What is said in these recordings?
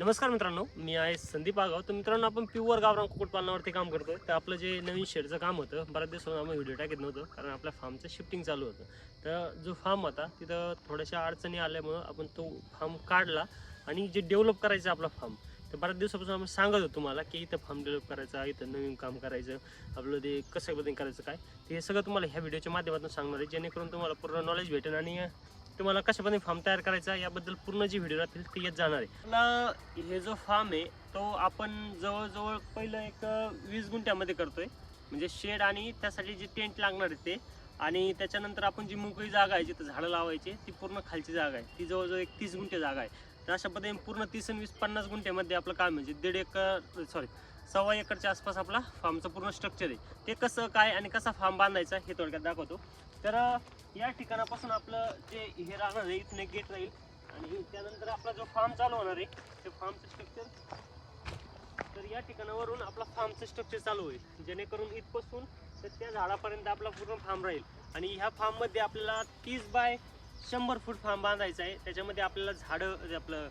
नमस्कार मित्रांनो मी आहे संदीप आगाव. तर मित्रांनो आपण प्युअर गावरान कुक्कुटपालनावरती काम करतोय. तर आपलं जे नवीन शेडचं काम होतं बऱ्याच दिवसांनी आम्ही व्हिडिओ टाकत नव्हतं कारण आपल्या फार्मचं शिफ्टिंग चालू होतं. तर जो फार्म होता तिथं थोड्याशा अडचणी आल्यामुळं आपण तो फार्म काढला आणि जे डेव्हलप करायचं आपला फार्म तर बऱ्याच दिवसापासून आम्ही सांगत होतो तुम्हाला की इथं फार्म डेव्हलप करायचा इथं नवीन काम करायचं आपलं ते कसं पद्धतीने करायचं काय? ते हे सगळं तुम्हाला ह्या व्हिडिओच्या माध्यमातून सांगणार आहे जेणेकरून तुम्हाला पूर्ण नॉलेज भेटेल आणि तुम्हाला कशापणे फार्म तयार करायचा याबद्दल पूर्ण जी व्हिडिओ राहतील ते येत जाणार आहे. आपला हे जो फार्म आहे तो आपण जवळजवळ पहिलं एक वीस गुंठ्यामध्ये करतोय. म्हणजे शेड आणि त्यासाठी जे टेंट लागणार आहे ते. आणि त्याच्यानंतर आपण जी मोकळी जागा आहे जिथं झाडं लावायची ती पूर्ण खालची जागा आहे. ती जवळजवळ एक तीस गुंठे जागा आहे. तर अशा पद्धतीने पूर्ण तीस आणि वीस पन्नास गुंठ्यामध्ये आपलं काम म्हणजे दीड एकर सॉरी सव्वा एकरच्या आसपास आपला फार्मचं पूर्ण स्ट्रक्चर आहे. ते कसं काय आणि कसा फार्म बांधायचा हे थोडक्यात दाखवतो. तर या ठिकाणापासून आपलं जे हे राहणार आहे इथून एक गेट राहील. आणि त्यानंतर आपला जो फार्म चालू होणार आहे ते फार्मचं स्ट्रक्चर तर या ठिकाणावरून आपला फार्मचं स्ट्रक्चर चालू होईल. जेणेकरून इथपासून तर त्या झाडापर्यंत आपला पूर्ण फार्म राहील. आणि ह्या फार्ममध्ये आपल्याला तीस बाय शंभर फूट फार्म बांधायचा आहे. त्याच्यामध्ये आपल्याला झाडं जे आपलं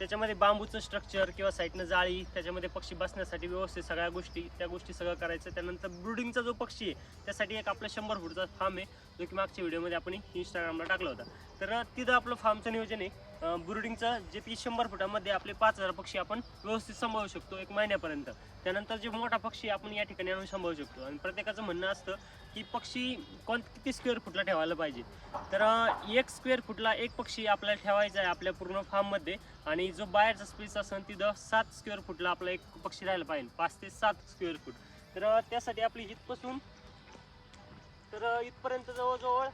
त्याच्यामध्ये बांबूचं स्ट्रक्चर किंवा साईडनं जाळी त्याच्यामध्ये पक्षी बसण्यासाठी व्यवस्थित सगळ्या गोष्टी त्या गोष्टी सगळं करायचं. त्यानंतर ब्रुडिंगचा जो पक्षी आहे त्यासाठी एक आपला शंभर फूटचा फार्म आहे जो की मागच्या व्हिडिओमध्ये आपण इंस्टाग्रामला टाकला होता. तर तिथं आपलं फार्मचं नियोजन आहे. ब्रुडिंगचं जे ती शंभर फुटामध्ये आपले पाच हजार पक्षी आपण व्यवस्थित सांभाळू शकतो एक महिन्यापर्यंत. त्यानंतर जे मोठा पक्षी आपण या ठिकाणी आणून सांभाळू शकतो. आणि प्रत्येकाचं म्हणणं असतं की पक्षी कोण किती स्क्वेअर फुटला ठेवायला पाहिजे. तर एक स्क्वेअर फुटला एक पक्षी आपल्याला ठेवायचा आहे आपल्या पूर्ण फार्ममध्ये आणि जो बाहेरचा स्पेस असेल तिथं सात स्क्वेअर फुटला आपला एक पक्षी राहायला पाहिजे. पाच ते सात स्क्वेअर फूट. तर त्यासाठी आपली इथपासून तर इथपर्यंत जवळजवळ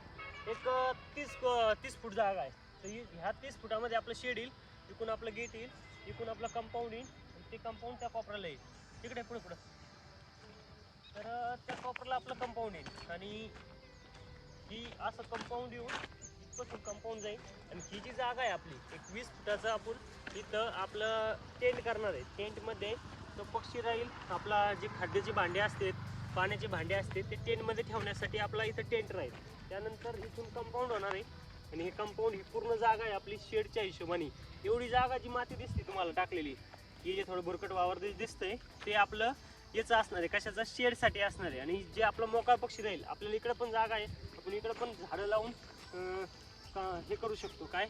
एक तीस तीस फूट जागा आहे. तर ह्या तीस फुटामध्ये आपलं शेड येईल इकून आपलं गेट येईल इकून आपलं कंपाऊंड येईल आणि ते कंपाऊंड त्या कॉपराला येईल. तिकडे पुढे पुढं. तर त्या कॉपरला आपलं कंपाऊंड येईल. आणि ही असं कंपाऊंड येऊन इथपासून कंपाऊंड जाईल. आणि ही जी जागा आहे आपली एक वीस फुटाचं आपण इथं आपलं टेंट करणार आहे. टेंटमध्ये तो पक्षी राहील. आपला जे खाद्याची भांडे असतात पाण्याची भांडे असते ते टेंटमध्ये ठेवण्यासाठी आपला इथं टेंट राहील. त्यानंतर इथून कंपाऊंड होणार आहे. आणि हे कंपाऊंड ही पूर्ण जागा आहे आपली शेडच्या हिशोबाने. एवढी जागा जी माती दिसते तुम्हाला टाकलेली ही जे थोडं भुरकट वावर दिसतंय ते आपलं याचं असणार आहे कशाचा? शेडसाठी असणार आहे. आणि जे आपलं मोकळा पक्षी राहील आपल्याला इकडं पण जागा आहे आपण इकडं पण झाडं लावून हे करू शकतो. काय?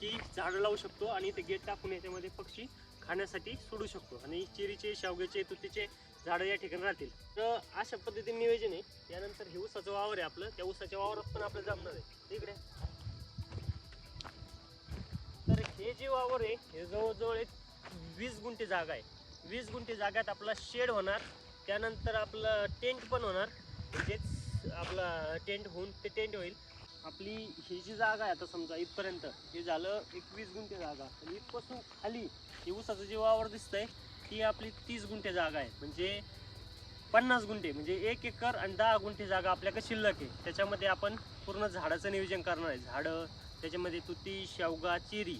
की झाडं लावू शकतो आणि ते गेट टाकून याच्यामध्ये पक्षी खाण्यासाठी सोडू शकतो. आणि चिरीचे शेवग्याचे तुतीचे झाडं या ठिकाणी राहतील. तर अशा पद्धतीने नियोजन आहे. त्यानंतर हे ऊसाचं वावर आहे आपलं. त्या ऊसाच्या वावरात पण आपलं जमणार आहे. इकडे. तर हे जे वावर आहे हे जवळजवळ एक वीस गुंठे जागा आहे. वीस गुंठे जागात आपला शेड होणार त्यानंतर आपलं टेंट पण होणार. म्हणजेच आपला टेंट होऊन ते टेंट होईल. आपली ही जी जागा आहे आता समजा इथपर्यंत हे झालं एक वीस गुंठे जागा. आणि इथपासून खाली हे ऊसाचं जे वावर दिसतंय ती आपली तीस गुंठे जागा आहे. म्हणजे पन्नास गुंठे म्हणजे एक एकर आणि दहा गुंठे जागा आपल्याकडे शिल्लक आहे. त्याच्यामध्ये आपण पूर्ण झाडाचं नियोजन करणार आहे. झाडं त्याच्यामध्ये तुती शेवगा चिरी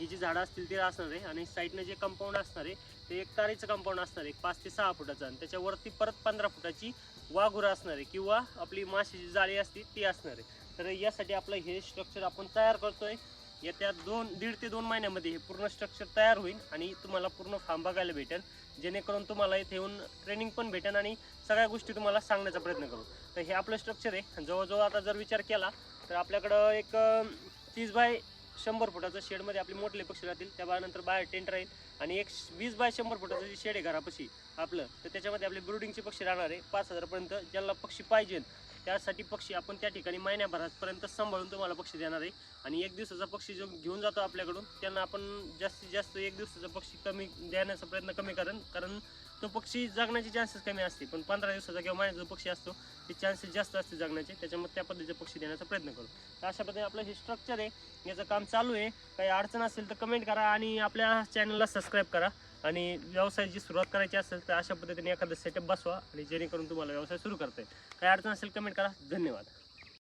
ही जी झाडं असतील ते असणार आहे. आणि साईडनं जे कंपाऊंड असणार आहे ते एक तारीचं कंपाऊंड असणार आहे एक पाच ते सहा फुटाचं. आणि त्याच्यावरती परत पंधरा फुटाची वाघुरं असणार आहे किंवा आपली माशाची जाळी असते ती असणार आहे. तर यासाठी आपलं हे स्ट्रक्चर आपण तयार करतोय. येत्या दोन दीड ते दोन महिन्यामध्ये हे पूर्ण स्ट्रक्चर तयार होईल आणि तुम्हाला पूर्ण फार्म बघायला भेटेल. जेणेकरून तुम्हाला इथे येऊन ट्रेनिंग पण भेटेल आणि सगळ्या गोष्टी तुम्हाला सांगण्याचा प्रयत्न करू. तर हे आपलं स्ट्रक्चर आहे. जवळजवळ आता जर विचार केला तर आपल्याकडं एक तीस बाय शंभर फुटाचं शेडमध्ये आपले मोठले पक्षी राहतील त्यानंतर बाहेर टेंट राहील आणि एक वीस बाय शंभर फुटाचं जे शेड आहे घरापाशी आपलं तर त्याच्यामध्ये आपले ब्रुडिंगचे पक्षी राहणार आहे. पाच हजारपर्यंत ज्याला पक्षी पाहिजे त्यासाठी पक्षी आपण त्या ठिकाणी महिन्याभरापर्यंत सांभाळून तुम्हाला पक्षी देणार आहे. आणि एक दिवसाचा पक्षी जो घेऊन जातो आपल्याकडून त्यांना आपण जास्तीत जास्त एक दिवसाचा पक्षी कमी देण्याचा प्रयत्न कमी करेन. कारण तो पक्षी जगण्याचे चान्सेस कमी असते पण पंधरा दिवसाचा किंवा महिन्याचा जो पक्षी असतो ते चान्सेस जास्त असते जगण्याचे. त्याच्यामुळे त्या पद्धतीचे पक्षी देण्याचा प्रयत्न करू. तर अशा पद्धतीने आपलं हे स्ट्रक्चर आहे. याचं काम चालू आहे. काही अडचण असेल तर कमेंट करा आणि आपल्या चॅनलला सबस्क्राईब करा. आणि व्यवसायाची सुरुवात करायची असेल तर अशा पद्धतीने एखादं सेटअप बसवा आणि जेणेकरून तुम्हाला व्यवसाय सुरू करता येईल. काही अडचण असेल कमेंट करा. धन्यवाद.